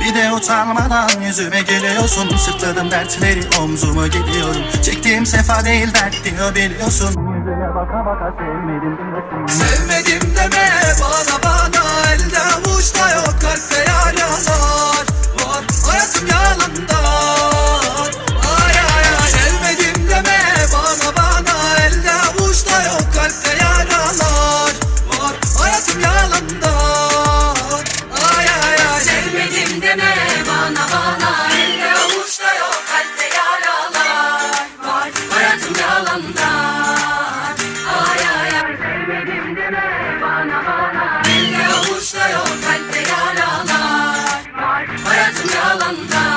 Bir de utanmadan yüzüme geliyorsun. Sırtladım dertleri omzuma gidiyorum. Çektiğim sefa değil dert diyor biliyorsun. Yüzüme baka baka sevmedim diyorsun Sevmedim deme bana bana bana Elde avuçta yok kalpte yaralar var. Hayatım yalandan Elde avuçta yok kalpte yaralar var. Hayatım yalandan